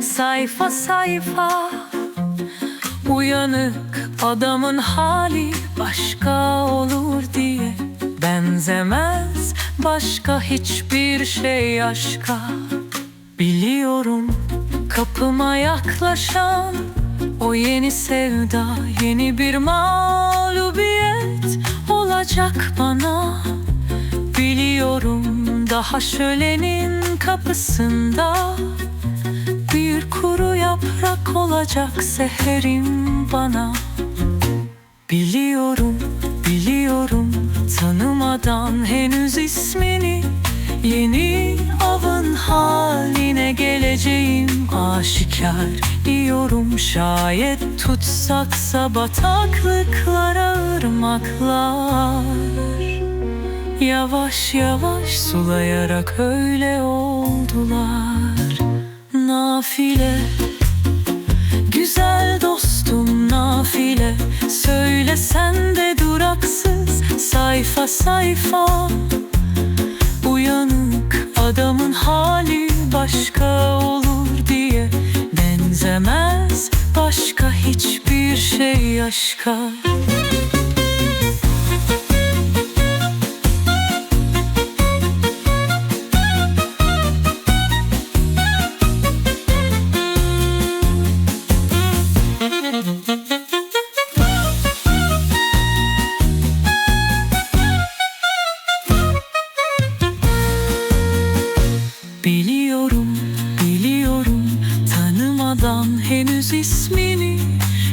sayfa sayfa. Uyanık adamın hali başka olur diye Benzemez. Başka hiçbir şey aşka. Biliyorum kapıma yaklaşan O yeni sevda yeni bir mağlubiyet Olacak bana. Biliyorum daha şölenin kapısında Bir kuru yaprak olacak seherim bana. Biliyorum, biliyorum tanımadan henüz ismini Yeni avın haline geleceğim. Aşikar Diyorum şayet tutsaksa bataklıklara ırmaklar Yavaş yavaş sulayarak öyle oldular. Nafile Güzel dostum nafile. Söyle sen de duraksız Sayfa sayfa. Uyanık adamın hali başka olur diye Benzemez. Başka hiçbir şey aşka tanımadan henüz ismini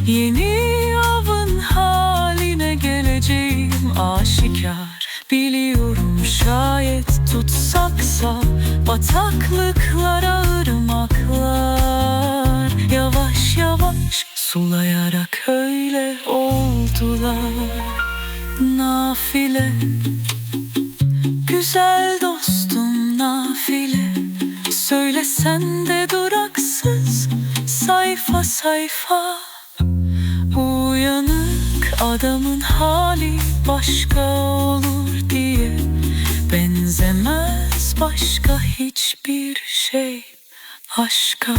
Yeni avın haline geleceğim. Aşikar Biliyorum şayet tutsaksa bataklıklara ırmaklar. Yavaş yavaş sulayarak öyle oldular. Nafile Güzel dostum nafile. Söyle sen de duraksız Sayfa sayfa. Uyanık adamın hali başka olur diye Benzemez başka hiçbir şey aşka